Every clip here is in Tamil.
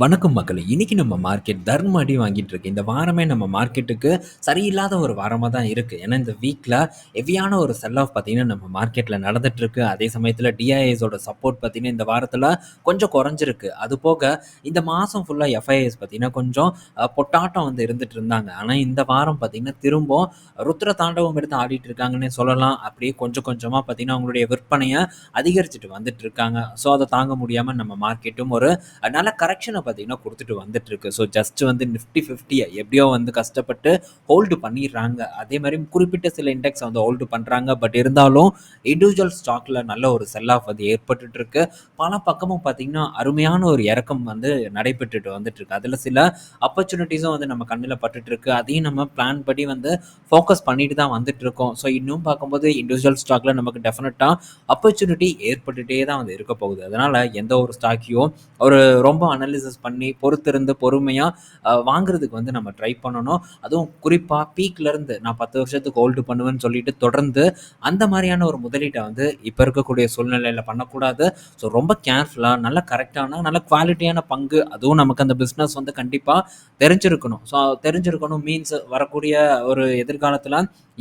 வணக்கம் மக்கள் இன்னைக்கு நம்ம மார்க்கெட் தர்ம அடி வாங்கிட்டு இருக்கு. இந்த வாரமே நம்ம மார்க்கெட்டுக்கு சரியில்லாத ஒரு வாரமாக தான் இருக்குது ஏன்னா, இந்த வீக்கில் ஹெவியான ஒரு செல் ஆஃப் பார்த்தீங்கன்னா, நம்ம மார்க்கெட்டில் நடந்துட்டு இருக்கு. அதே சமயத்தில் டிஐஎஸோட சப்போர்ட் பார்த்தீங்கன்னா, இந்த வாரத்தில் கொஞ்சம் குறைஞ்சிருக்கு. அது போக இந்த மாதம் ஃபுல்லாக எஃப்ஐஎஸ் பார்த்தீங்கன்னா, கொஞ்சம் பொட்டாட்டம் வந்து இருந்துட்டு இருந்தாங்க. ஆனால் இந்த வாரம் பார்த்தீங்கன்னா, திரும்பவும் ருத்ர தாண்டவம் எடுத்து ஆடிட்டு இருக்காங்கன்னே சொல்லலாம். அப்படியே கொஞ்சம் கொஞ்சமாக பார்த்தீங்கன்னா, அவங்களுடைய விற்பனையை அதிகரிச்சுட்டு வந்துட்டு இருக்காங்க. ஸோ, அதை தாங்க முடியாமல் நம்ம மார்க்கெட்டும் ஒரு நல்ல கரெக்ஷனை பார்த்தீங்கன்னா குடுத்துட்டு வந்துட்டுருக்கு. ஸோ ஜஸ்ட் வந்து நிஃப்டி 50ய எப்படியோ வந்து கஷ்டப்பட்டு ஹோல்டு பண்ணிடுறாங்க அதே மாதிரி குறிப்பிட்ட சில இண்டெக்ஸ் வந்து ஹோல்டு பண்ணுறாங்க பட் இருந்தாலும் இண்டிவிஜுவல் ஸ்டாக்ல நல்ல ஒரு செல் ஆஃப் வந்து ஏற்பட்டு இருக்கு. பல பக்கமும் பார்த்தீங்கன்னா, அருமையான ஒரு இறக்கம் வந்து நடைபெற்றுட்டு வந்துட்டுருக்கு. அதில் சில ஆப்பர்ச்சுனிட்டிஸும் வந்து நம்ம கண்ணுல பட்டுட்டுருக்கு. அதையும் நம்ம பிளான் படி வந்து ஃபோக்கஸ் பண்ணிட்டு தான் வந்துட்டு இருக்கோம் ஸோ இன்னும் பார்க்கும்போது இண்டிவிஜுவல் ஸ்டாக்ல நமக்கு டெஃபினட்டாக ஆப்பர்ச்சுனிட்டி ஏற்பட்டுட்டே தான் வந்து இருக்க போகுது. அதனால எந்த ஒரு ஸ்டாக்கையும் ஒரு ரொம்ப அனாலிசிஸ் பண்ணி பொறுத்திருந்து பொறுமையாக வாங்குறதுக்கு வந்து நம்ம ட்ரை பண்ணணும். அதுவும் குறிப்பாக பீக்லேருந்து நான் 10 வருஷத்துக்கு ஹோல்டு பண்ணுவேன்னு சொல்லிட்டு தொடர்ந்து அந்த மாதிரியான ஒரு முதலீட்டை வந்து இப்போ இருக்கக்கூடிய சூழ்நிலையில் பண்ணக்கூடாது. ஸோ ரொம்ப கேர்ஃபுல்லா நல்ல கரெக்டான நல்ல குவாலிட்டியான பங்கு அதுவும் நமக்கு அந்த பிஸ்னஸ் வந்து கண்டிப்பாக தெரிஞ்சிருக்கணும். ஸோ தெரிஞ்சிருக்கணும் மீன்ஸ் வரக்கூடிய ஒரு எதிர்காலத்தில்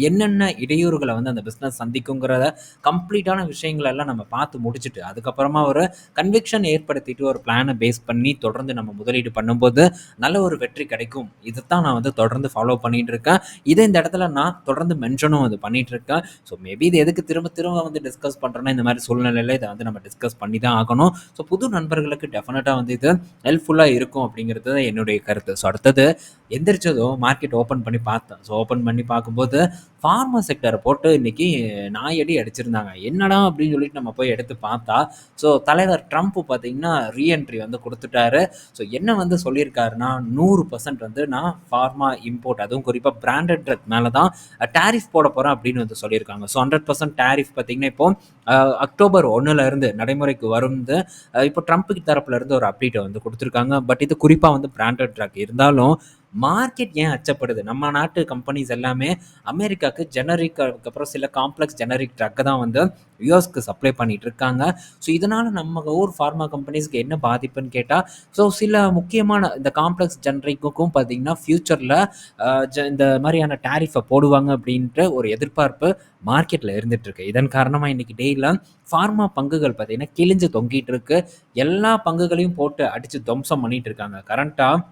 என்னென்ன இடையூறுகளை வந்து அந்த பிஸ்னஸ் சந்திக்குங்கிறத கம்ப்ளீட்டான விஷயங்களெல்லாம் நம்ம பார்த்து முடிச்சுட்டு, அதுக்கப்புறமா ஒரு கன்விக்ஷன் ஏற்படுத்திட்டு ஒரு பிளானை பேஸ் பண்ணி தொடர்ந்து நம்ம முதலீடு பண்ணும்போது நல்ல ஒரு வெற்றி கிடைக்கும். இதத்தான் நான் வந்து தொடர்ந்து ஃபாலோ பண்ணிட்டு இருக்கேன். இதை இந்த இடத்துல நான் தொடர்ந்து மென்ஷனும் வந்து பண்ணிட்டு இருக்கேன். ஸோ மேபி இது எதுக்கு திரும்ப திரும்ப வந்து டிஸ்கஸ் பண்ணுறேன்னா இந்த மாதிரி சூழ்நிலையில் இதை வந்து நம்ம டிஸ்கஸ் பண்ணி தான் ஆகணும். ஸோ புது நண்பர்களுக்கு டெஃபினட்டாக வந்து இது ஹெல்ப்ஃபுல்லாக இருக்கும் அப்படிங்கிறது தான் என்னுடைய கருத்து. ஸோ அடுத்தது எந்திரிச்சதும் மார்க்கெட் ஓப்பன் பண்ணி பார்த்தேன். ஸோ ஓப்பன் பண்ணி பார்க்கும்போது ஃபார்மா செக்டரை போட்டு இன்றைக்கி நாயடி அடிச்சிருந்தாங்க. என்னடா அப்படின்னு சொல்லிட்டு நம்ம போய் எடுத்து பார்த்தா, ஸோ தலைவர் ட்ரம்ப் பார்த்தீங்கன்னா, ரீஎன்ட்ரி வந்து கொடுத்துட்டாரு ஸோ என்ன வந்து சொல்லியிருக்காருன்னா, 100% வந்து நான் ஃபார்மா இம்போர்ட் அதுவும் குறிப்பாக பிராண்டட் ட்ரக் மேலே தான் டேரிஃப் போட போகிறேன் அப்படின்னு வந்து சொல்லியிருக்காங்க. ஸோ 100% டாரிஃப் பார்த்தீங்கன்னா, இப்போ அக்டோபர் ஒன்றுலேருந்து நடைமுறைக்கு வரும்ந்து இப்போ ட்ரம்ப்புக்கு தரப்புலேருந்து ஒரு அப்டேட்டை வந்து கொடுத்துருக்காங்க பட் இது குறிப்பாக வந்து பிராண்டட் ட்ரக் இருந்தாலும் மார்க்கெட் ஏன் அச்சப்படுது? நம்ம நாட்டு கம்பெனிஸ் எல்லாமே அமெரிக்காவுக்கு ஜெனரிக் அதுக்கப்புறம் சில காம்ப்ளெக்ஸ் ஜெனரிக் ட்ரக்க தான் வந்து யூஎஸ்க்கு சப்ளை பண்ணிட்டு இருக்காங்க. ஸோ இதனால் நம்ம ஊர் ஃபார்மா கம்பெனிஸ்க்கு என்ன பாதிப்புன்னு கேட்டால் ஸோ சில முக்கியமான இந்த காம்ப்ளக்ஸ் ஜெனரிக்குக்கும் பார்த்தீங்கன்னா, ஃப்யூச்சரில் இந்த மாதிரியான டேரிஃபை போடுவாங்க அப்படின்ற ஒரு எதிர்பார்ப்பு மார்க்கெட்டில் இருந்துகிட்ருக்கு இதன் காரணமாக இன்றைக்கி டேல ஃபார்மா பங்குகள் பார்த்திங்கன்னா கிழிஞ்சு தொங்கிட்டு இருக்கு. எல்லா பங்குகளையும் போட்டு அடித்து துவம்சம் பண்ணிகிட்டு இருக்காங்க. கரண்ட்டாக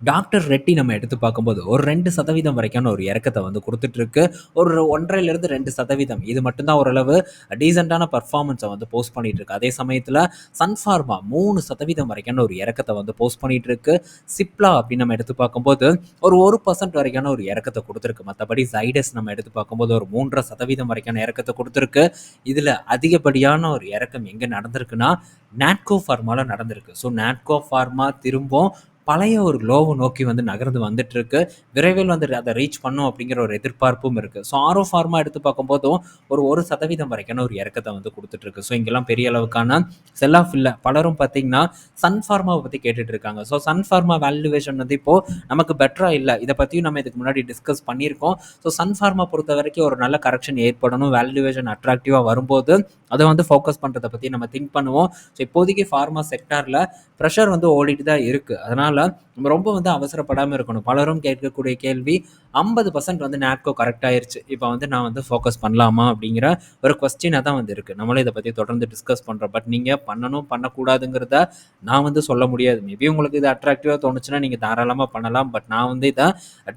டாக்டர் ரெட்டி நம்ம எடுத்து பார்க்கும்போது, ஒரு ரெண்டு சதவீதம் வரைக்கான ஒரு இறக்கத்தை வந்து கொடுத்துட்ருக்கு இருக்கு. ஒரு 1.5லிருந்து 2% இது மட்டும்தான் ஓரளவு டீசெண்டான பர்ஃபார்மன்ஸை வந்து போஸ்ட் பண்ணிட்டு இருக்கு. அதே சமயத்தில் சன் ஃபார்மா 3% வரைக்கான ஒரு இறக்கத்தை வந்து போஸ்ட் பண்ணிட்டு இருக்கு. சிப்லா அப்படின்னு நம்ம எடுத்து பார்க்கும்போது, ஒரு ஒரு பர்சன்ட் வரைக்கான ஒரு இறக்கத்தை கொடுத்துருக்கு மற்றபடி சைடஸ் நம்ம எடுத்து பார்க்கும்போது, ஒரு 3.5% வரைக்கான இறக்கத்தை கொடுத்துருக்கு இதில் அதிகப்படியான ஒரு இறக்கம் எங்கே நடந்திருக்குன்னா, நாட்கோ ஃபார்மாவில் நடந்திருக்கு. ஸோ நாட்கோ ஃபார்மா திரும்பவும் பழைய ஒரு லோவை நோக்கி வந்து நகர்ந்து வந்துட்டு இருக்கு. விரைவில் வந்து அதை ரீச் பண்ணும் அப்படிங்கிற ஒரு எதிர்பார்ப்பும் இருக்கு. ஸோ ஆரோ ஃபார்மா எடுத்து பார்க்கும்போதும், ஒரு ஒரு சதவீதம் வரைக்கான ஒரு இறக்கத்தை வந்து கொடுத்துட்டு இருக்கு. ஸோ இங்கெல்லாம் பெரிய அளவுக்கான செல் ஆஃப் இல்லை பலரும் பார்த்தீங்கன்னா, சன் ஃபார்மாவை பற்றி கேட்டுட்டு இருக்காங்க. ஸோ சன் ஃபார்மா வேல்யூவேஷன் வந்து இப்போ நமக்கு பெட்டரா இல்லை இதை பற்றியும் நம்ம இதுக்கு முன்னாடி டிஸ்கஸ் பண்ணியிருக்கோம். ஸோ சன் ஃபார்மா பொறுத்த வரைக்கும் ஒரு நல்ல கரெக்ஷன் ஏற்படணும். வேல்யூவேஷன் அட்ராக்டிவாக வரும்போது, அதை வந்து ஃபோக்கஸ் பண்ணுறதை பற்றி நம்ம திங்க் பண்ணுவோம். ஸோ இப்போதைக்கு ஃபார்மா செக்டாரில் ப்ரெஷர் வந்து ஓடிட்டு தான் இருக்குது அதனால் நம்ம ரொம்ப வந்து அவசரப்படாமல் இருக்கணும். பலரும் கேட்கக்கூடிய கேள்வி 50% வந்து நாட்கோ கரெக்ட் ஆயிருச்சு. இப்போ வந்து நான் வந்து ஃபோக்கஸ் பண்ணலாமா? அப்படிங்கிற ஒரு கொஸ்டினாக தான் வந்து இருக்குது நம்மளும் இதை பற்றி தொடர்ந்து டிஸ்கஸ் பண்ணுறோம் பட் நீங்கள் பண்ணணும், பண்ணக்கூடாதுங்கிறத நான் வந்து சொல்ல முடியாது. மேபி உங்களுக்கு இது அட்ராக்டிவாக தோணுச்சுன்னா, நீங்கள் தாராளமாக பண்ணலாம். பட் நான் வந்து இதை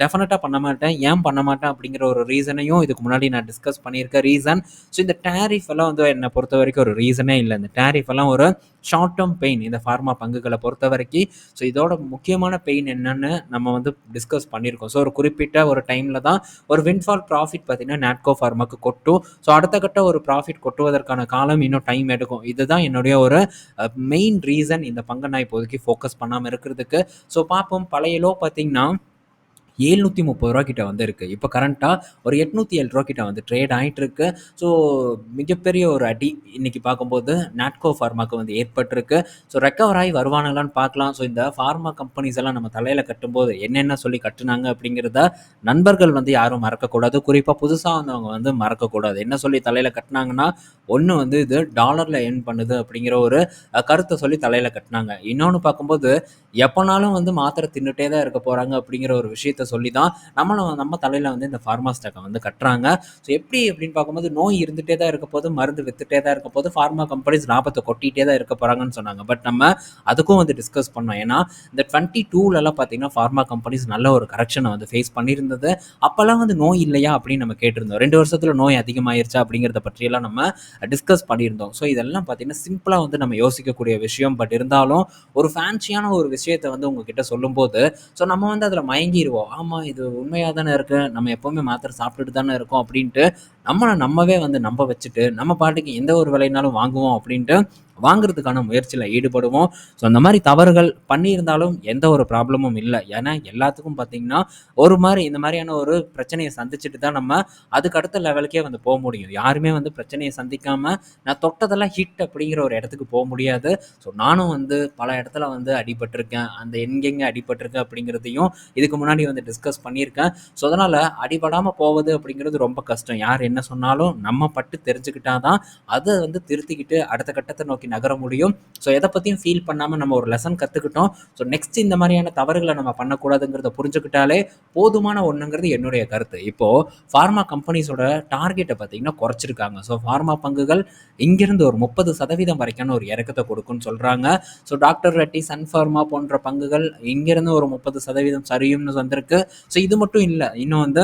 டெஃபினட்டாக பண்ண மாட்டேன். ஏன் பண்ண மாட்டேன் அப்படிங்கிற ஒரு ரீசனையும் இதுக்கு முன்னாடி நான் டிஸ்கஸ் பண்ணியிருக்கேன். ரீசன் ஸோ இந்த டேரிஃப் எல்லாம் வந்து என்னை பொறுத்த வரைக்கும் ஒரு ரீசனே இல்லை இந்த டேரிஃப் எல்லாம் ஒரு ஷார்ட் டேர்ம் பெயின் இந்த ஃபார்மா பங்குகளை பொறுத்த வரைக்கும் ஸோ இதோட முக்கியமான பெயின் என்னன்னு நம்ம வந்து டிஸ்கஸ் பண்ணியிருக்கோம். ஸோ ஒரு குறிப்பிட்ட ஒரு டைமில் தான் ஒரு விண்ட்ஃபால் ப்ராஃபிட் பார்த்தீங்கன்னா, நாட்கோ ஃபார்மாக்கு கொட்டும். ஸோ அடுத்த கட்ட ஒரு ப்ராஃபிட் கொட்டுவதற்கான காலம் இன்னும் டைம் எடுக்கும். இதுதான் என்னுடைய ஒரு மெயின் ரீசன் இந்த பங்கை நான் இப்போதைக்கு ஃபோக்கஸ் பண்ணாமல் இருக்கிறதுக்கு. ஸோ பார்ப்போம். பழைய லோ பார்த்தீங்கன்னா, ஏழ்நூற்றி முப்பது ரூபா கிட்ட வந்துருக்கு. இப்போ கரண்ட்டாக ஒரு எட்நூற்றி ஏழு ரூபா கிட்ட வந்து ட்ரேட் ஆகிட்டு இருக்கு ஸோ மிகப்பெரிய ஒரு அடி இன்னைக்கு பார்க்கும்போது நாட்கோ ஃபார்மாக்கு வந்து ஏற்பட்டிருக்கு. ஸோ ரெக்கவர் ஆகி வருவானுங்களான்னு பார்க்கலாம். ஸோ இந்த ஃபார்மா கம்பெனிஸ் எல்லாம் நம்ம தலையில் கட்டும்போது என்னென்ன சொல்லி கட்டுனாங்க அப்படிங்கிறத நண்பர்கள் வந்து யாரும் மறக்கக்கூடாது. குறிப்பாக புதுசாக வந்தவங்க வந்து மறக்கக்கூடாது. என்ன சொல்லி தலையில் கட்டினாங்கன்னா ஒன்று வந்து இது டாலரில் ஏர்ன் பண்ணுது அப்படிங்கிற ஒரு கருத்தை சொல்லி தலையில் கட்டினாங்க. இன்னொன்று பார்க்கும்போது எப்போனாலும் வந்து மாத்திரை தின்னுட்டே தான் இருக்க போகிறாங்க அப்படிங்கிற ஒரு விஷயத்த சொல்லி தான் நம்மளும் நம்ம தலையில் வந்து இந்த ஃபார்மா ஸ்டாக்கை வந்து கட்டுறாங்க. ஸோ எப்படி அப்படின்னு பார்க்கும்போது நோய் இருந்துகிட்டே தான் இருக்க போது மருந்து வித்துட்டே தான் இருக்க போது ஃபார்மா கம்பெனிஸ் லாபத்தை கொட்டிகிட்டே தான் இருக்க போகிறாங்கன்னு சொன்னாங்க. பட் நம்ம அதுக்கும் வந்து டிஸ்கஸ் பண்ணோம். ஏன்னா இந்த டுவெண்ட்டி டூலலாம் பார்த்தீங்கன்னா ஃபார்மா கம்பெனிஸ் நல்ல ஒரு கரெக்ஷனை வந்து ஃபேஸ் பண்ணியிருந்தது. அப்போல்லாம் வந்து நோய் இல்லையா அப்படின்னு நம்ம கேட்டிருந்தோம். ரெண்டு வருஷத்தில் நோய் அதிகமாயிருச்சா அப்படிங்கிறத பற்றியெல்லாம் நம்ம டிஸ்கஸ் பண்ணியிருந்தோம். ஸோ இதெல்லாம் பார்த்தீங்கன்னா சிம்பிளாக வந்து நம்ம யோசிக்கக்கூடிய விஷயம். பட் இருந்தாலும் ஒரு ஃபேன்சியான ஒரு விஷயத்தை வந்து உங்ககிட்ட சொல்லும்போது ஸோ நம்ம வந்து அதில் மயங்கிடுவோம் ஆமாம் இது உண்மையாக தானே இருக்குது நம்ம எப்போவுமே மாத்திரை சாப்பிட்டுட்டு தானே இருக்கோம் அப்படின்ட்டு நம்மளை நம்மவே வந்து நம்ப வச்சுட்டு நம்ம பாட்டுக்கு எந்த ஒரு விலைனாலும் வாங்குவோம் அப்படின்ட்டு வாங்குறதுக்கான முயற்சியில் ஈடுபடுவோம். ஸோ அந்த மாதிரி தவறுகள் பண்ணியிருந்தாலும் எந்த ஒரு ப்ராப்ளமும் இல்லை. ஏன்னா எல்லாத்துக்கும் பார்த்தீங்கன்னா ஒரு மாதிரி இந்த மாதிரியான ஒரு பிரச்சனையை சந்திச்சுட்டு தான் நம்ம அதுக்கு அடுத்த லெவலுக்கே வந்து போக முடியும். யாருமே வந்து பிரச்சனையை சந்திக்காமல் நான் தொட்டதெல்லாம் ஹிட் அப்படிங்கிற ஒரு இடத்துக்கு போக முடியாது. ஸோ நானும் வந்து பல இடத்துல வந்து அடிபட்டிருக்கேன். அந்த எங்கெங்கே அடிபட்டிருக்கேன் அப்படிங்கிறதையும் இதுக்கு முன்னாடி வந்து டிஸ்கஸ் பண்ணியிருக்கேன். ஸோ அதனால் அடிபடாமல் போவது அப்படிங்கிறது ரொம்ப கஷ்டம். யார் என்ன சொன்னாலும் நம்ம பட்டு தெரிஞ்சுக்கிட்டா தான் அதை வந்து திருத்திக்கிட்டு அடுத்த கட்டத்தை நோக்கி நகர முடியும். ஸோ எதை பற்றியும் ஃபீல் பண்ணாமல் நம்ம ஒரு லெசன் கற்றுக்கிட்டோம் ஸோ நெக்ஸ்ட் இந்த மாதிரியான தவறுகளை நம்ம பண்ணக்கூடாதுங்கிறத புரிஞ்சுக்கிட்டாலே போதுமான ஒன்றுங்கிறது என்னுடைய கருத்து. இப்போது ஃபார்மா கம்பெனிஸோட டார்கெட்டை பார்த்தீங்கன்னா குறைச்சிருக்காங்க. ஸோ ஃபார்மா பங்குகள் இங்கிருந்து ஒரு முப்பது சதவீதம் வரைக்கான ஒரு இறக்கத்தை கொடுக்குன்னு சொல்கிறாங்க so doctor Reddy Sun pharma போன்ற பங்குகள் இங்கிருந்து ஒரு முப்பது சதவீதம் சரியும்னு வந்திருக்கு. ஸோ இது மட்டும் இல்லை இன்னும் வந்து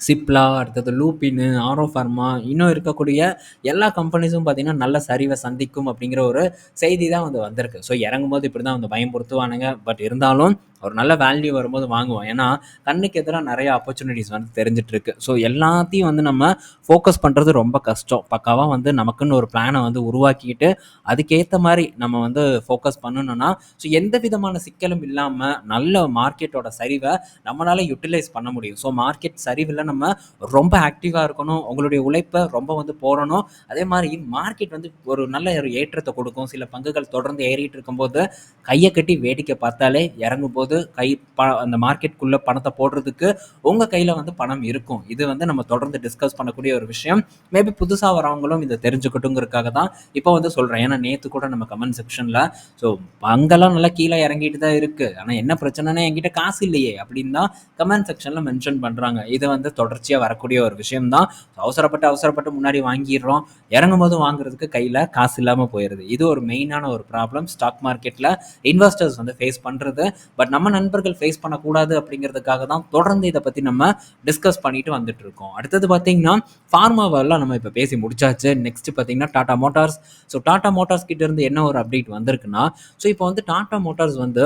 சிப்லா அடுத்தது லூப்பின்னு ஆரோ ஃபார்மா இன்னும் இருக்கக்கூடிய எல்லா கம்பெனிஸும் பார்த்தீங்கன்னா நல்ல சரிவை சந்திக்கும் அப்படிங்கிற ஒரு செய்தி தான் வந்து வந்திருக்கு. ஸோ இறங்கும்போது இப்படி தான் வந்து பயன்படுத்துவானுங்க பட் இருந்தாலும் ஒரு நல்ல வேல்யூ வரும்போது வாங்குவோம். ஏன்னா கண்ணுக்கு எதிராக நிறைய ஆப்பர்ச்சுனிட்டிஸ் வந்து தெரிஞ்சிட்டு இருக்கு ஸோ எல்லாத்தையும் வந்து நம்ம ஃபோக்கஸ் பண்ணுறது ரொம்ப கஷ்டம். பக்காவாக வந்து நமக்குன்னு ஒரு பிளானை வந்து உருவாக்கிட்டு அதுக்கேற்ற மாதிரி நம்ம வந்து ஃபோக்கஸ் பண்ணணும்னா ஸோ எந்த விதமான சிக்கலும் இல்லாமல் நல்ல மார்க்கெட்டோட சரிவை நம்மளால யூட்டிலைஸ் பண்ண முடியும். ஸோ மார்க்கெட் சரிவில் நம்ம ரொம்ப ஆக்டிவாக இருக்கணும். உங்களுடைய உழைப்பை ரொம்ப வந்து போடணும். அதே மாதிரி மார்க்கெட் வந்து ஒரு நல்ல ஒரு ஏற்றத்தை கொடுக்கும். சில பங்குகள் தொடர்ந்து ஏறிட்டு இருக்கும்போது கையை கட்டி வேடிக்கை பார்த்தாலே இறங்கும் போது கை ப அந்த மார்க்கெட்டுக்குள்ளே பணத்தை போடுறதுக்கு உங்கள் கையில் வந்து பணம் இருக்கும். இது வந்து நம்ம தொடர்ந்து டிஸ்கஸ் பண்ணக்கூடிய ஒரு விஷயம். மேபி புதுசாக வரவங்களும் இதை தெரிஞ்சுக்கட்டுங்கிறதுக்காக தான் இப்போ வந்து சொல்கிறேன் ஏன்னா நேற்று கூட நம்ம கமெண்ட் செக்ஷனில் ஸோ அங்கெல்லாம் நல்லா கீழே இறங்கிட்டு தான் இருக்குது ஆனால் என்ன பிரச்சனைனா என்கிட்ட காசு இல்லையே அப்படின்னு தான் கமெண்ட் செக்ஷனில் மென்ஷன் பண்ணுறாங்க இது வந்து தொடர்ச்சியாக வரக்கூடிய ஒரு விஷயம் தான். அவசரப்பட்டு அவசரப்பட்டு முன்னாடி வாங்கிடுறோம். இறங்கும் போது வாங்குறதுக்கு கையில் காசு இல்லாமல் போயிடுது இது ஒரு மெயினான ஒரு ப்ராப்ளம் ஸ்டாக் மார்க்கெட்டில் இன்வெஸ்டர்ஸ் வந்து ஃபேஸ் பண்ணுறது பட் நம்ம நண்பர்கள் ஃபேஸ் பண்ணக்கூடாது அப்படிங்கிறதுக்காக தான் தொடர்ந்து இதை பற்றி நம்ம டிஸ்கஸ் பண்ணிட்டு வந்துட்டு இருக்கோம் அடுத்தது பார்த்தீங்கன்னா ஃபார்மாவெல்லாம் நம்ம இப்போ பேசி முடிச்சாச்சு. நெக்ஸ்ட் பார்த்தீங்கன்னா Tata motors so Tata motors கிட்ட இருந்து என்ன ஒரு அப்டேட் வந்திருக்குன்னா ஸோ இப்போ வந்து டாடா மோட்டார்ஸ் வந்து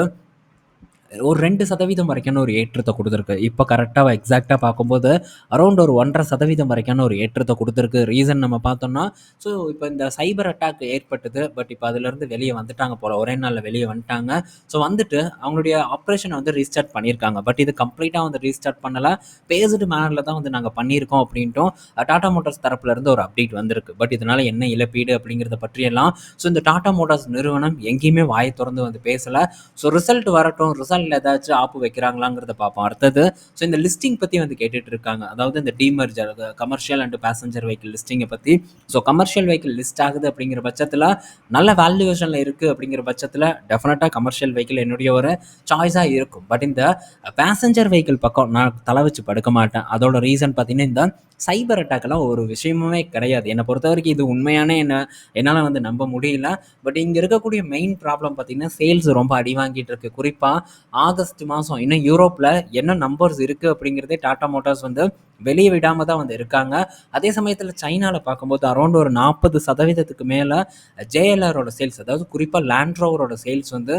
ஒரு ரெண்டு சதவீதம் வரைக்கான ஒரு ஏற்றத்தை கொடுத்துருக்கு. இப்போ கரெக்டாக எக்ஸாக்டாக பார்க்கும்போது அரௌண்ட் ஒரு ஒன்றரை சதவீதம் வரைக்கான ஒரு ஏற்றத்தை கொடுத்துருக்கு. ரீசன் நம்ம பார்த்தோம்னா ஸோ இப்போ இந்த சைபர் அட்டாக் ஏற்பட்டது பட் இப்போ அதுலேருந்து வெளியே வந்துட்டாங்க போல். ஒரே நாளில் வெளியே வந்துட்டாங்க. ஸோ வந்துட்டு அவங்களுடைய ஆப்ரேஷனை வந்து ரீஸ்டார்ட் பண்ணியிருக்காங்க. பட் இது கம்ப்ளீட்டாக வந்து ரீஸ்டார்ட் பண்ணலை. பேஸ்டு மேனரில் தான் வந்து நாங்கள் பண்ணியிருக்கோம் அப்படின்ட்டும் டாடா மோட்டார்ஸ் தரப்புலேருந்து ஒரு அப்டேட் வந்திருக்கு. பட் இதனால் என்ன இழப்பீடு அப்படிங்கிறத பற்றியெல்லாம் ஸோ இந்த டாடா மோட்டார்ஸ் நிறுவனம் எங்கேயுமே வாயை திறந்து வந்து பேசலை. ஸோ ரிசல்ட் வரட்டும் ரிசல்ட் ஏதாச்சும் ஆப்பு வைக்கிறாங்களாங்கிறத பார்ப்போம். அடுத்தது ஸோ இந்த லிஸ்டிங் பற்றி வந்து கேட்டுட்டு இருக்காங்க. அதாவது இந்த demerger commercial and passenger vehicle லிஸ்டிங்கை பற்றி ஸோ கமர்ஷியல் வெஹிக்கிள் லிஸ்ட் ஆகுது அப்படிங்கிற பட்சத்தில் நல்ல வேல்யூவேஷனில் இருக்குது அப்படிங்கிற பட்சத்தில் டெஃபினட்டாக கமர்ஷியல் வெஹிக்கிள் என்னுடைய ஒரு சாய்ஸாக இருக்கும். பட் இந்த பேசஞ்சர் வெஹிக்கிள் பக்கம் நான் தலை வச்சு படுக்க மாட்டேன். அதோட ரீசன் பார்த்தீங்கன்னா இந்த சைபர் அட்டாக்லாம் ஒரு விஷயமுமே கிடையாது. என்னை பொறுத்த வரைக்கும் இது உண்மையான என்ன என்னால் வந்து நம்ப முடியல. பட் இங்கே இருக்கக்கூடிய மெயின் ப்ராப்ளம் பார்த்தீங்கன்னா சேல்ஸ் ரொம்ப அடி வாங்கிட்டு இருக்கு. குறிப்பாக ஆகஸ்ட் மாதம் இன்னும் யூரோப்பில் என்ன நம்பர்ஸ் இருக்குது அப்படிங்கிறதே டாடா மோட்டார்ஸ் வந்து வெளியே விடாமல் தான் வந்து இருக்காங்க. அதே சமயத்தில் சைனாவில் பார்க்கும்போது அரௌண்ட் ஒரு நாற்பது சதவீதத்துக்கு மேலே ஜேஎல்ஆரோட சேல்ஸ் அதாவது குறிப்பாக லேண்ட்ரோவரோட சேல்ஸ் வந்து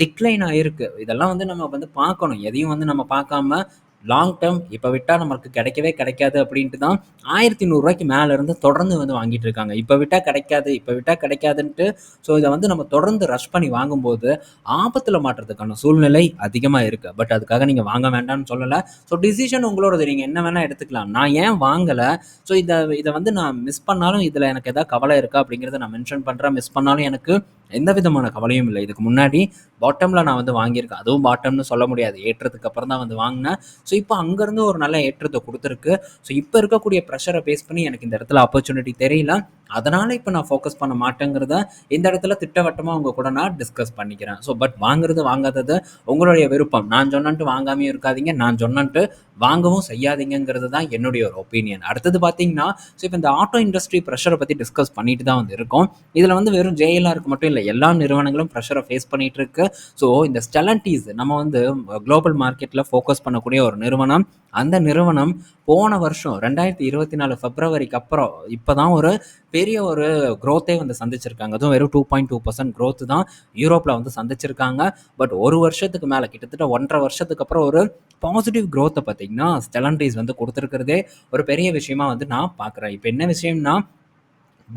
டிக்ளைன் ஆகிருக்கு இதெல்லாம் வந்து நம்ம வந்து பார்க்கணும். எதையும் வந்து நம்ம பார்க்காம லாங் டேர்ம் இப்போ விட்டால் நமக்கு கிடைக்கவே கிடைக்காது அப்படின்ட்டு தான் ஆயிரத்தி நூறுரூவாய்க்கு மேலே இருந்து தொடர்ந்து வந்து வாங்கிட்டு இருக்காங்க. இப்போ விட்டால் கிடைக்காது இப்போ விட்டால் கிடைக்காதுன்ட்டு ஸோ இதை வந்து நம்ம தொடர்ந்து ரஷ் பண்ணி வாங்கும்போது ஆபத்தில் மாட்டுறதுக்கான சூழ்நிலை அதிகமாக இருக்குது பட் அதுக்காக நீங்கள் வாங்க வேண்டாம்னு சொல்லலை. ஸோ டிசிஷன் உங்களோடது. நீங்கள் என்ன வேணால் எடுத்துக்கலாம். நான் ஏன் வாங்கலை? ஸோ இதை இதை வந்து நான் மிஸ் பண்ணாலும் இதில் எனக்கு எதாவது கவலை இருக்கா அப்படிங்கிறத நான் மென்ஷன் பண்ணுறேன் மிஸ் பண்ணாலும் எனக்கு எந்த விதமான கவலையும் இல்லை. இதுக்கு முன்னாடி பாட்டமில் நான் வந்து வாங்கியிருக்கேன். அதுவும் பாட்டம்னு சொல்ல முடியாது. ஏற்றத்துக்கு அப்புறம் தான் வந்து வாங்கினேன். ஸோ இப்போ அங்கேருந்து ஒரு நல்ல ஏற்றத்தை கொடுத்துருக்கு. ஸோ இப்போ இருக்கக்கூடிய ப்ரெஷரை பேஸ் பண்ணி எனக்கு இந்த இடத்துல ஆப்பர்ச்சுனிட்டி தெரியல. அதனால் இப்போ நான் ஃபோக்கஸ் பண்ண மாட்டேங்கிறத இந்த இடத்துல திட்டவட்டமாக உங்கள் கூட நான் டிஸ்கஸ் பண்ணிக்கிறேன். ஸோ பட் வாங்குறது வாங்காதது உங்களுடைய விருப்பம். நான் சொன்னான்ட்டு வாங்காமையும் இருக்காதீங்க. நான் சொன்னான்ட்டு வாங்கவும் செய்யாதீங்கிறது தான் என்னுடைய ஒரு ஒப்பீனியன் அடுத்தது பார்த்தீங்கன்னா ஸோ இப்போ இந்த ஆட்டோ இண்டஸ்ட்ரி ப்ரெஷரை பற்றி டிஸ்கஸ் பண்ணிட்டு தான் வந்து இருக்கும். இதில் வந்து வெறும் ஜேஎல்ஆருக்கு மட்டும் இல்லை எல்லா நிறுவனங்களும் ப்ரெஷரை ஃபேஸ் பண்ணிட்டு இருக்கு. ஸோ இந்த ஸ்டெலன்டீஸ் நம்ம வந்து குளோபல் மார்க்கெட்டில் ஃபோக்கஸ் பண்ணக்கூடிய ஒரு நிறுவனம். அந்த நிறுவனம் போன வருஷம் ரெண்டாயிரத்தி இருபத்தி நாலு ஃபெப்ரவரிக்கு அப்புறம் இப்போ தான் ஒரு பெரிய ஒரு க்ரோத்தே வந்து சந்திச்சிருக்காங்க. அதுவும் வெறும் two point two percent growth தான் யூரோப்பில் வந்து சந்திச்சிருக்காங்க. பட் ஒரு வருஷத்துக்கு மேலே கிட்டத்தட்ட ஒன்றரை வருஷத்துக்கு அப்புறம் ஒரு பாசிட்டிவ் க்ரோத்தை பார்த்தீங்கன்னா ஸ்டெலன்டீஸ் வந்து கொடுத்துருக்கிறதே ஒரு பெரிய விஷயமா வந்து நான் பார்க்குறேன். இப்போ என்ன விஷயம்னா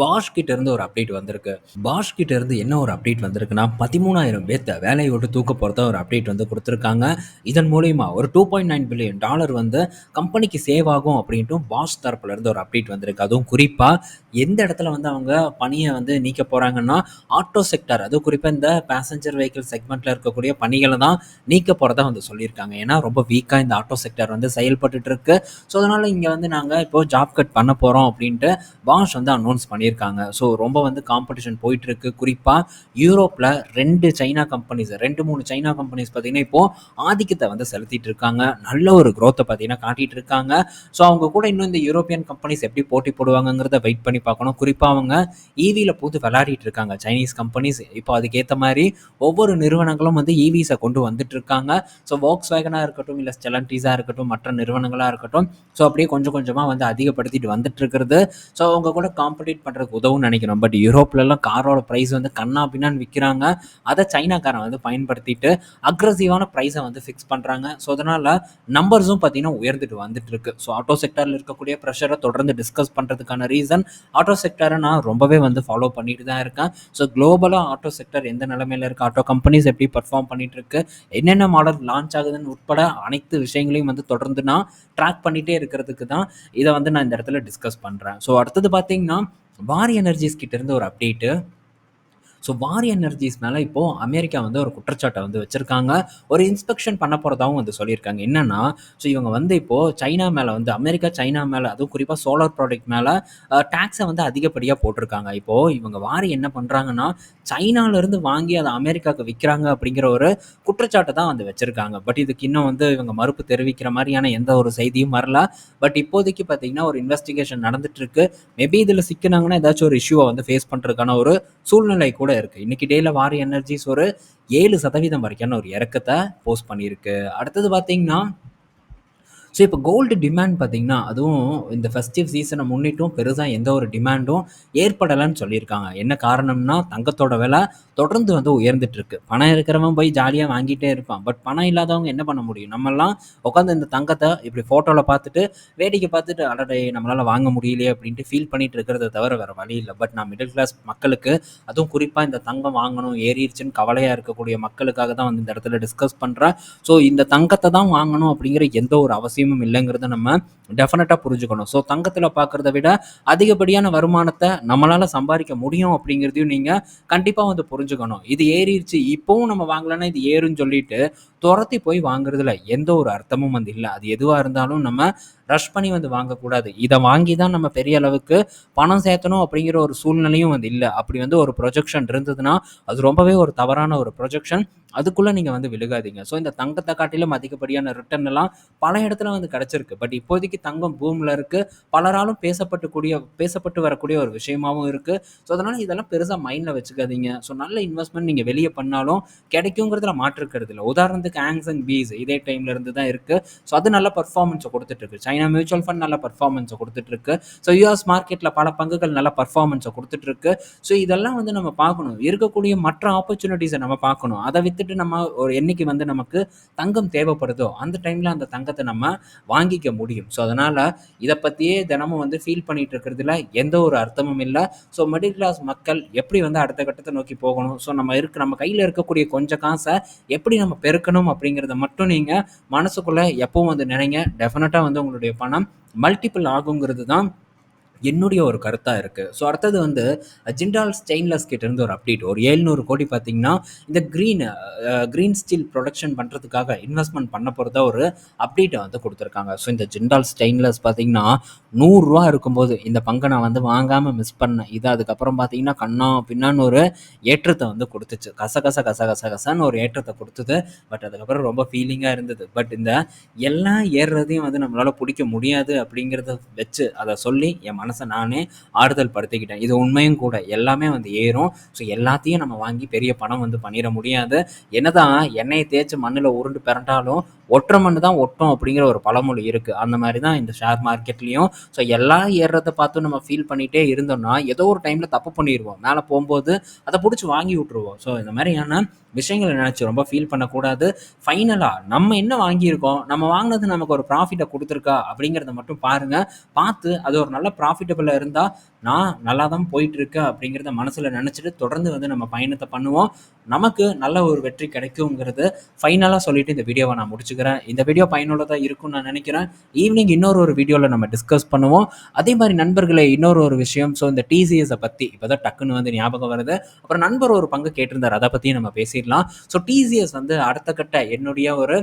பாஷ் கிட்ட இருந்து ஒரு அப்டேட் வந்திருக்கு. பாஷ் கிட்ட இருந்து என்ன ஒரு அப்டேட் வந்திருக்குன்னா பதிமூணாயிரம் பேர்த்த வேலையை விட்டு தூக்க போகிறத ஒரு அப்டேட் வந்து கொடுத்துருக்காங்க. இதன் மூலயமா ஒரு two point nine billion dollar வந்து கம்பெனிக்கு சேவ் ஆகும் அப்படின்ட்டு பாஷ் தரப்புலேருந்து ஒரு அப்டேட் வந்திருக்கு. அதுவும் குறிப்பாக எந்த இடத்துல வந்து அவங்க பணியை வந்து நீக்க போகிறாங்கன்னா ஆட்டோ செக்டர் அதுவும் குறிப்பாக இந்த பேசஞ்சர் வெஹிக்கிள் செக்மெண்ட்டில் இருக்கக்கூடிய பணிகளை தான் நீக்க போகிறதா வந்து சொல்லியிருக்காங்க. ஏன்னா ரொம்ப வீக்காக இந்த ஆட்டோ செக்டர் வந்து செயல்பட்டு இருக்கு. ஸோ அதனால் இங்கே வந்து நாங்கள் இப்போ ஜாப் கட் பண்ண போகிறோம் அப்படின்ட்டு பாஷ் வந்து அனௌன்ஸ் பண்ணி பண்ணியிருக்காங்க. ஸோ ரொம்ப வந்து காம்படிஷன் போயிட்டுருக்கு. குறிப்பாக யூரோப்பில் ரெண்டு சைனா கம்பெனிஸ் ரெண்டு மூணு சைனா கம்பெனிஸ் பார்த்தீங்கன்னா இப்போது ஆதிக்கத்தை வந்து செலுத்திட்டு இருக்காங்க. நல்ல ஒரு க்ரோத்தை பார்த்தீங்கன்னா காட்டிகிட்டு இருக்காங்க. ஸோ அவங்க கூட இன்னும் இந்த யூரோப்பியன் கம்பெனிஸ் எப்படி போட்டி போடுவாங்கங்கிறத வெயிட் பண்ணி பார்க்கணும். குறிப்பாக அவங்க ஈவியில் போது விளையாடிட்டு இருக்காங்க. சைனீஸ் கம்பெனிஸ் இப்போ அதுக்கேற்ற மாதிரி ஒவ்வொரு நிறுவனங்களும் வந்து e ஈவிஸை கொண்டு வந்துட்டு இருக்காங்க. ஸோ வாக்ஸ் வேகனாக இருக்கட்டும் இல்லை ஸ்டெலன்டீஸாக இருக்கட்டும் மற்ற நிறுவனங்களாக இருக்கட்டும். ஸோ அப்படியே கொஞ்சம் கொஞ்சமாக வந்து அதிகப்படுத்திட்டு வந்துட்டு இருக்கிறது. ஸோ அவங்க கூட காம்படிட் பண்ணுறதுக்கு உதவும்னு நினைக்கிறோம். பட் யூரோப்லலாம் காரோட ப்ரைஸ் வந்து கண்ணா பின்னான்னு விற்கிறாங்க அதை சைனாக்காரன் வந்து பயன்படுத்திட்டு அக்ரஸிவான ப்ரைஸை வந்து ஃபிக்ஸ் பண்ணுறாங்க ஸோ அதனால் நம்பர்ஸும் பார்த்தீங்கன்னா உயர்ந்துட்டு வந்துட்டு இருக்கு. ஸோ ஆட்டோ செக்டரில் இருக்கக்கூடிய ப்ரெஷரை தொடர்ந்து டிஸ்கஸ் பண்ணுறதுக்கான ரீசன் ஆட்டோ செக்டரை நான் ரொம்பவே வந்து ஃபாலோ பண்ணிட்டு தான் இருக்கேன். ஸோ குளோபலாக ஆட்டோ செக்டர் எந்த நிலமையில இருக்குது ஆட்டோ கம்பெனிஸ் எப்படி பர்ஃபார்ம் பண்ணிட்டு இருக்கு? என்னென்ன மாடல் லான்ச் ஆகுதுன்னு உட்பட அனைத்து விஷயங்களையும் வந்து தொடர்ந்து நான் ட்ராக் பண்ணிகிட்டே இருக்கிறதுக்கு தான் இதை வந்து நான் இந்த இடத்துல டிஸ்கஸ் பண்ணுறேன் ஸோ அடுத்தது பார்த்தீங்கன்னா வாரி எனர்ஜிஸ் கிட்ட இருந்து ஒரு அப்டேட்டு. ஸோ வாரி எனர்ஜிஸ் மேலே இப்போது அமெரிக்கா வந்து ஒரு குற்றச்சாட்டை வந்து வச்சுருக்காங்க. ஒரு இன்ஸ்பெக்ஷன் பண்ண போகிறதாவும் வந்து சொல்லியிருக்காங்க. என்னென்னா ஸோ இவங்க வந்து இப்போது சைனா மேலே வந்து அமெரிக்கா சைனா மேலே அதுவும் குறிப்பாக சோலார் ப்ராடக்ட் மேலே டேக்ஸை வந்து அதிகப்படியாக போட்டிருக்காங்க. இப்போது இவங்க வாரி என்ன பண்ணுறாங்கன்னா சைனாலேருந்து வாங்கி அதை அமெரிக்காவுக்கு விற்கிறாங்க அப்படிங்கிற ஒரு குற்றச்சாட்டை தான் வந்து வச்சுருக்காங்க. பட் இதுக்கு இன்னும் வந்து இவங்க மறுப்பு தெரிவிக்கிற மாதிரியான எந்த ஒரு செய்தியும் வரல. பட் இப்போதைக்கு பார்த்தீங்கன்னா ஒரு இன்வெஸ்டிகேஷன் நடந்துட்டுருக்கு மேபி இதில் சிக்கினாங்கன்னா ஏதாச்சும் ஒரு இஷ்யூவை வந்து ஃபேஸ் பண்ணுறதுக்கான ஒரு சூழ்நிலை கூட இருக்குது இன்றைக்கி டேயில் வாரி எனர்ஜிஸ் ஒரு ஏழு சதவீதம் வரைக்கான ஒரு இறக்கத்தை போஸ்ட் பண்ணியிருக்கு. அடுத்தது பார்த்தீங்கன்னா ஸோ இப்போ கோல்டு டிமாண்ட் பார்த்தீங்கன்னா அதுவும் இந்த ஃபெஸ்டிவ் சீசனை முன்னிட்டும் பெருசாக எந்த ஒரு டிமாண்டும் ஏற்படலைன்னு சொல்லியிருக்காங்க. என்ன காரணம்னா தங்கத்தோட விலை தொடர்ந்து வந்து உயர்ந்துட்டுருக்கு பணம் இருக்கிறவன் போய் ஜாலியாக வாங்கிட்டே இருப்பான். பட் பணம் இல்லாதவங்க என்ன பண்ண முடியும்? நம்மெல்லாம் உட்காந்து இந்த தங்கத்தை இப்படி ஃபோட்டோவில் பார்த்துட்டு வேடிக்கை பார்த்துட்டு அடடே நம்மளால் வாங்க முடியலையே அப்படின்ட்டு ஃபீல் பண்ணிட்டு இருக்கிறத தவிர வேறு வழி இல்லை. பட் நான் மிடில் கிளாஸ் மக்களுக்கு அதுவும் குறிப்பாக இந்த தங்கம் வாங்கணும் ஏறிடுச்சுன்னு கவலையாக இருக்கக்கூடிய மக்களுக்காக தான் வந்து இந்த இடத்துல டிஸ்கஸ் பண்ணுறேன் ஸோ இந்த தங்கத்தை தான் வாங்கணும் அப்படிங்கிற எந்த ஒரு அவசியம் அவசியமும் இல்லைங்கிறத நம்ம டெஃபினட்டாக புரிஞ்சுக்கணும். ஸோ தங்கத்தில் பார்க்குறத விட அதிகப்படியான வருமானத்தை நம்மளால் சம்பாதிக்க முடியும் அப்படிங்கிறதையும் நீங்கள் கண்டிப்பாக வந்து புரிஞ்சுக்கணும். இது ஏறிடுச்சு இப்போவும் நம்ம வாங்கலைன்னா இது ஏறுன்னு சொல்லிட்டு துரத்தி போய் வாங்குறதுல எந்த ஒரு அர்த்தமும் வந்து இல்லை. அது எதுவாக இருந்தாலும் நம்ம ரஷ் பண்ணி வந்து வாங்கக்கூடாது. இதை வாங்கி தான் நம்ம பெரிய அளவுக்கு பணம் சேர்த்தணும் அப்படிங்கிற ஒரு சூழ்நிலையும் வந்து இல்லை. அப்படி வந்து ஒரு ப்ரொஜெக்ஷன் இருந்ததுன்னா அது ரொம்பவே ஒரு தவறான ஒரு ப்ரொஜெக்ஷன் அதுக்குள்ளே நீங்கள் வந்து விழுகாதீங்க. ஸோ இந்த தங்கத்தை காட்டிலும் அதிகப்படியான ரிட்டர்ன் எல்லாம் பல இடத்துல வந்து கிடச்சிருக்கு. பட் இப்போதைக்கு தங்கம் பூமில் இருக்குது பலராலும் பேசப்பட்டு கூடிய பேசப்பட்டு வரக்கூடிய ஒரு விஷயமாகவும் இருக்குது ஸோ அதனால் இதெல்லாம் பெருசாக மைண்டில் வச்சுக்காதீங்க. ஸோ நல்ல இன்வெஸ்ட்மெண்ட் நீங்கள் வெளியே பண்ணாலும் கிடைக்குங்கிறதுல மாற்றுக்கிறது இல்லை உதாரணத்துக்கு ஆங்ஸ் அண்ட் பீஸ் இதே டைம்ல இருந்து தான் இருக்குது ஸோ அது நல்ல பர்ஃபார்மன்ஸை கொடுத்துட்டு இருக்கு சைனா மியூச்சுவல் ஃபண்ட் நல்ல பர்ஃபார்மன்ஸை கொடுத்துட்ருக்கு ஸோ யூஎஸ் மார்க்கெட்டில் பல பங்குகள் நல்ல பர்ஃபார்மன்ஸை கொடுத்துட்ருக்கு ஸோ இதெல்லாம் வந்து நம்ம பார்க்கணும். இருக்கக்கூடிய மற்ற ஆப்பர்ச்சுனிட்டிஸை நம்ம பார்க்கணும். அதை வித்துட்டு நம்ம ஒரு என்னைக்கு வந்து நமக்கு தங்கம் தேவைப்படுதோ அந்த டைமில் அந்த தங்கத்தை நம்ம வாங்கிக்க முடியும். ஸோ அதனால் இதை பற்றியே தினமும் வந்து ஃபீல் பண்ணிட்டு இருக்கிறதுல எந்த ஒரு அர்த்தமும் இல்லை. ஸோ மிடில் கிளாஸ் மக்கள் எப்படி வந்து அடுத்த கட்டத்தை நோக்கி போகணும்? ஸோ நம்ம இருக்க நம்ம கையில் இருக்கக்கூடிய கொஞ்சம் காசை எப்படி நம்ம பெருக்கணும்? அப்படிங்கிறத மட்டும் நீங்கள் மனசுக்குள்ளே எப்பவும் வந்து நினைங்க. டெஃபினட்டாக வந்து உங்களுடைய பணம் மல்டிபிள் ஆகுங்கிறது தான் என்னுடைய ஒரு கருத்தாக இருக்குது ஸோ அடுத்தது வந்து ஜிண்டால் ஸ்டெயின்லெஸ் கிட்டேருந்து ஒரு அப்டேட் ஒரு ஏழ்நூறு கோடி பார்த்தீங்கன்னா இந்த க்ரீன் க்ரீன் ஸ்டீல் ப்ரொடக்ஷன் பண்ணுறதுக்காக இன்வெஸ்ட்மெண்ட் பண்ண போகிறதா ஒரு அப்டேட்டை வந்து கொடுத்துருக்காங்க. ஸோ இந்த ஜிண்டால் ஸ்டெயின்லெஸ் பார்த்தீங்கன்னா நூறுரூவா இருக்கும்போது இந்த பங்கை நான் வந்து வாங்காமல் மிஸ் பண்ணேன். இது அதுக்கப்புறம் பார்த்தீங்கன்னா கண்ணா பின்னான்னு ஒரு ஏற்றத்தை வந்து கொடுத்துச்சு. கச கச கச கச கசன்னு ஒரு ஏற்றத்தை கொடுத்தது. பட் அதுக்கப்புறம் ரொம்ப ஃபீலிங்காக இருந்தது. பட் இந்த எல்லாம் ஏறுறதையும் வந்து நம்மளால் பிடிக்க முடியாது அப்படிங்கிறத வச்சு அதை சொல்லி என் மனசு நானே ஆறுதல் படுத்திக்கிட்டேன். இது உண்மையும் கூட. எல்லாமே வந்து ஏறும். ஸோ எல்லாத்தையும் நம்ம வாங்கி பெரிய பணம் வந்து பண்ணிட முடியாது. என்னதான் எண்ணெயை தேய்ச்சி மண்ணில் உருண்டு பிறண்டாலும் ஒட்டுற மண்ணு தான் ஒட்டும் அப்படிங்கிற ஒரு பழமொழி இருக்குது அந்த மாதிரி தான் இந்த ஷேர் மார்க்கெட்லேயும் ஸோ எல்லாம் ஏறுறதை பார்த்து நம்ம ஃபீல் பண்ணிகிட்டே இருந்தோம்னா ஏதோ ஒரு டைமில் தப்பு பண்ணிடுவோம் மேலே போகும்போது அதை பிடிச்சி வாங்கி விட்ருவோம் ஸோ இந்த மாதிரியான விஷயங்களை நினச்சி ரொம்ப ஃபீல் பண்ணக்கூடாது. ஃபைனலாக நம்ம என்ன வாங்கியிருக்கோம்? நம்ம வாங்கினது நமக்கு ஒரு ப்ராஃபிட்டை கொடுத்துருக்கா? அப்படிங்கிறத மட்டும் பாருங்கள் பார்த்து அது ஒரு நல்ல ப்ராஃபிட்டபிளாக இருந்தால் நான் நல்லா தான் போயிட்டுருக்கேன் அப்படிங்கிறத மனசில் நினச்சிட்டு தொடர்ந்து வந்து நம்ம பயணத்தை பண்ணுவோம். நமக்கு நல்ல ஒரு வெற்றி கிடைக்குங்கிறது ஃபைனலாக சொல்லிவிட்டு இந்த வீடியோவை நான் முடிச்சுக்கிறேன். இந்த வீடியோ பயனுள்ளதாக இருக்கும்னு நான் நினைக்கிறேன். ஈவினிங் இன்னொரு ஒரு வீடியோவில் நம்ம டிஸ்கஸ் பண்ணுவோம். அதே மாதிரி நண்பர்களை இன்னொரு ஒரு விஷயம். ஸோ இந்த டிசிஎஸை பற்றி இப்போ தான் டக்குன்னு வந்து ஞாபகம் வருது. அப்புறம் நண்பர் ஒரு பங்கு கேட்டிருந்தார். அதை பற்றியும் நம்ம பேசிடலாம். ஸோ டிசிஎஸ் வந்து அடுத்த கட்ட என்னுடைய ஒரு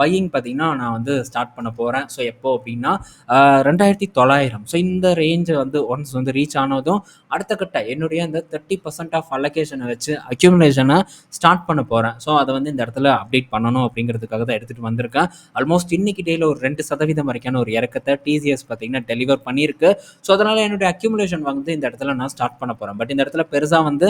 பையிங் பார்த்தீங்கன்னா நான் வந்து ஸ்டார்ட் பண்ண போகிறேன் ஸோ எப்போ அப்படின்னா ரெண்டாயிரத்தி தொள்ளாயிரம். ஸோ இந்த ரேஞ்சை வந்து ஒன்ஸ் வந்து ரீச் ஆனதும் அடுத்த கட்ட என்னுடைய அந்த தேர்ட்டி பர்சன்ட் ஆஃப் அலகேஷனை வச்சு அக்யூமுலேஷனை ஸ்டார்ட் பண்ண போகிறேன் ஸோ அதை வந்து இந்த இடத்துல அப்டேட் பண்ணணும் அப்படிங்கிறதுக்காக தான் எடுத்துகிட்டு வந்திருக்கேன் ஆல்மோஸ்ட் இன்னைக்கு டேயில் ஒரு ரெண்டு சதவீதம் வரைக்கான ஒரு இறக்கத்தை டிசிஎஸ் பார்த்தீங்கன்னா டெலிவர் பண்ணியிருக்கு. ஸோ அதனால் என்னுடைய அக்யூமுலேஷன் வந்து இந்த இடத்துல நான் ஸ்டார்ட் பண்ண போகிறேன் பட் இந்த இடத்துல பெருசாக வந்து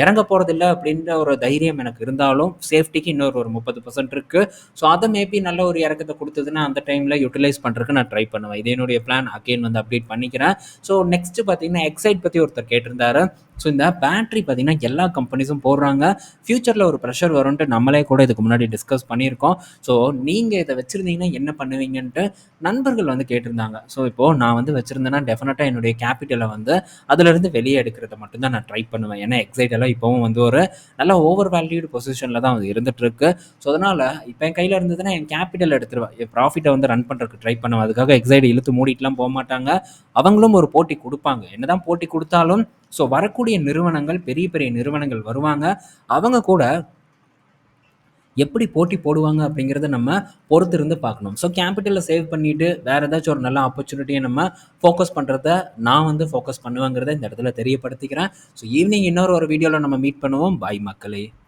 இறங்க போகிறதில்ல அப்படின்ற ஒரு தைரியம் எனக்கு இருந்தாலும் சேஃப்டிக்கு இன்னொரு ஒரு முப்பது பர்சன்ட் இருக்குது ஸோ அதை மேபி நல்ல ஒரு இறக்கத்தை கொடுத்ததுன்னா அந்த டைமில் யூட்டிலைஸ் பண்ணுறதுக்கு நான் ட்ரை பண்ணுவேன். இது என்னுடைய பிளான் அகெயின் வந்து அப்டேட் பண்ணிக்கிறேன். ஸோ நெக்ஸ்ட்டு பார்த்தீங்கன்னா எக்ஸைட் பற்றி ஒருத்தர் கேட்டிருந்தாரு. ஸோ இந்த பேட்ரி பார்த்தீங்கன்னா எல்லா கம்பெனிஸும் போடுறாங்க. ஃப்யூச்சரில் ஒரு ப்ரெஷர் வரும்ன்ட்டு நம்மளே கூட இதுக்கு முன்னாடி டிஸ்கஸ் பண்ணியிருக்கோம். ஸோ நீங்கள் இதை வச்சுருந்தீங்கன்னா என்ன பண்ணுவீங்கன்ட்டு நண்பர்கள் வந்து கேட்டிருந்தாங்க. ஸோ இப்போது நான் வந்து வச்சுருந்தேன்னா டெஃபினட்டாக என்னுடைய கேபிட்டலை வந்து அதிலிருந்து வெளியே எடுக்கிறத மட்டும்தான் நான் ட்ரை பண்ணுவேன். ஏன்னா எக்ஸைட் வேலை இப்போவும் வந்து ஒரு நல்ல ஓவர் வேல்யூடு பொசிஷனில் தான் வந்து இருந்துகிட்ருக்கு. ஸோ அதனால் இப்போ என் கையில் இருந்ததுன்னா என் கேபிட்டல் எடுத்துருவேன் என் ப்ராஃபிட்டை வந்து ரன் பண்ணுறதுக்கு ட்ரை பண்ணுவேன். அதுக்காக எக்ஸைடு இழுத்து மூடிட்டுலாம் போக மாட்டாங்க. அவங்களும் ஒரு போட்டி கொடுப்பாங்க. என்னதான் போட்டி கொடுத்தாலும் ஸோ வரக்கூடிய நிறுவனங்கள் பெரிய பெரிய நிறுவனங்கள் வருவாங்க. அவங்க கூட எப்படி போட்டி போடுவாங்க அப்படிங்கிறத நம்ம பொறுத்திருந்து பார்க்கணும். ஸோ கேபிட்டலை சேவ் பண்ணிவிட்டு வேறு ஏதாச்சும் ஒரு நல்ல ஆப்பர்ச்சுனிட்டியை நம்ம ஃபோக்கஸ் பண்ணுறத நான் வந்து ஃபோக்கஸ் பண்ணுவேங்கிறத இந்த இடத்துல தெரியப்படுத்திக்கிறேன். ஸோ ஈவினிங் இன்னொரு ஒரு வீடியோவில் நம்ம மீட் பண்ணுவோம். பாய் மக்களே.